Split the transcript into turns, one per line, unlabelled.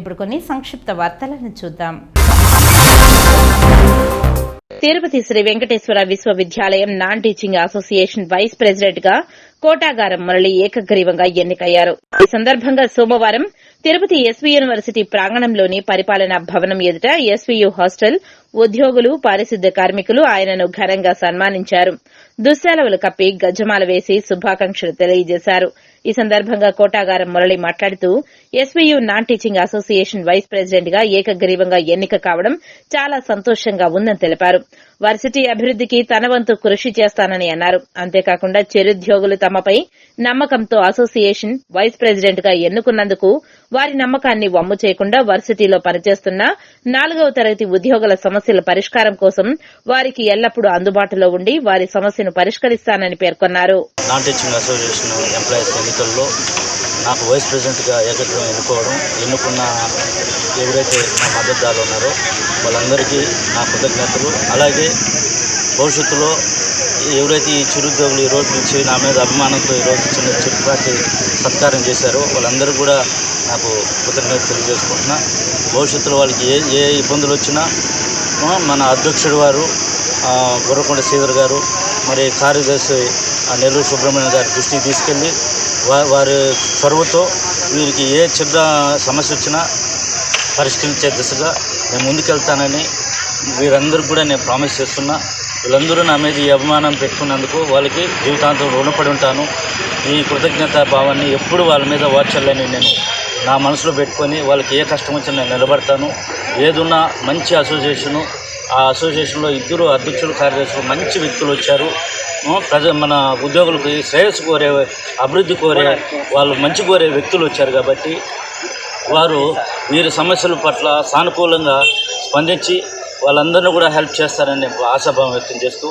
ఇప్పుడు కొన్ని సంక్షిప్త వార్తలను చూద్దాం తిరుపతి శ్రీ వెంకటేశ్వర విశ్వవిద్యాలయం non teaching association vice president గా కోటాగారం మురళి ఏకగ్రీవంగా ఎన్నికయ్యారు ఈ సందర్భంగా సోమవారం తిరుపతి ఎస్వీ యూనివర్సిటీ ప్రాంగణంలోని పరిపాలనా భవనం ఎదుట ఎస్వీయు హాస్టల్ ఉద్యోగులు పారిశుద్ధ కార్మికులు ఆయనను ఘనంగా సన్మానించారు దుశ్శాలవులు కప్పి గజమాల వేసి శుభాకాంక్షలు తెలియజేశారు ఈ సందర్భంగా కోటాగారం మురళి మాట్లాడుతూ SVU non teaching association vice president గా ఏకగ్రీవంగా ఎన్నిక కావడం చాలా సంతోషంగా ఉందని తెలిపారు వర్సిటీ అభివృద్దికి తన వంతు కృషి చేస్తానని అన్నారు అంతేకాకుండా చిరుద్యోగులు తమపై నమ్మకంతో అసోసియేషన్ వైస్ ప్రెసిడెంట్ గా ఎన్నుకున్నందుకు వారి నమ్మకాన్ని వమ్ము చేయకుండా వర్సిటీలో పనిచేస్తున్న నాలుగవ తరగతి ఉద్యోగుల సమస్యల పరిష్కారం కోసం వారికి ఎల్లప్పుడూ అందుబాటులో ఉండి వారి సమస్యను పరిష్కరిస్తానని పేర్కొన్నారు
నాకు వైస్ ప్రెసిడెంట్గా ఏకత్వం ఎన్నుకోవడం ఎన్నుకున్న ఎవరైతే నా మద్దతుదారులు ఉన్నారో వాళ్ళందరికీ నా కృతజ్ఞతలు అలాగే భవిష్యత్తులో ఎవరైతే ఈ చిరుద్యోగులు రోజు నుంచి నా మీద అభిమానంతో ఈరోజు చిన్న చిరుపాటి సత్కారం చేశారో వాళ్ళందరూ కూడా నాకు కృతజ్ఞత తెలియజేసుకుంటున్నా భవిష్యత్తులో వాళ్ళకి ఏ ఏ ఇబ్బందులు వచ్చినా మన అధ్యక్షుడు వారు గుర్రకొండ శ్రీధర్ గారు మరి కార్యదర్శి నెల్లూరు సుబ్రహ్మణ్యం గారి దృష్టికి తీసుకెళ్ళి వారి చొరవతో వీరికి ఏ చిన్న సమస్య వచ్చినా పరిష్కరించే దిశగా నేను ముందుకెళ్తానని వీరందరూ కూడా నేను ప్రామిస్ చేస్తున్నా వీళ్ళందరూ నా మీద ఈ అభిమానం పెట్టుకున్నందుకు వాళ్ళకి జీవితాంతం రుణపడి ఉంటాను ఈ కృతజ్ఞత భావాన్ని ఎప్పుడు వాళ్ళ మీద వార్చల్లని నేను నా మనసులో పెట్టుకొని వాళ్ళకి ఏ కష్టం వచ్చినా నేను నిలబడతాను ఏదున్నా మంచి అసోసియేషను ఆ అసోసియేషన్లో ఇద్దరు అధ్యక్షులు కార్యదర్శులు మంచి వ్యక్తులు వచ్చారు ప్రజ మన ఉద్యోగులకి శ్రేయస్సు కోరే అభివృద్ధి కోరే వాళ్ళు మంచి కోరే వ్యక్తులు వచ్చారు కాబట్టి వారు వీరి సమస్యల పట్ల సానుకూలంగా స్పందించి వాళ్ళందరినీ కూడా హెల్ప్ చేస్తారని ఆశాభావం వ్యక్తం చేస్తూ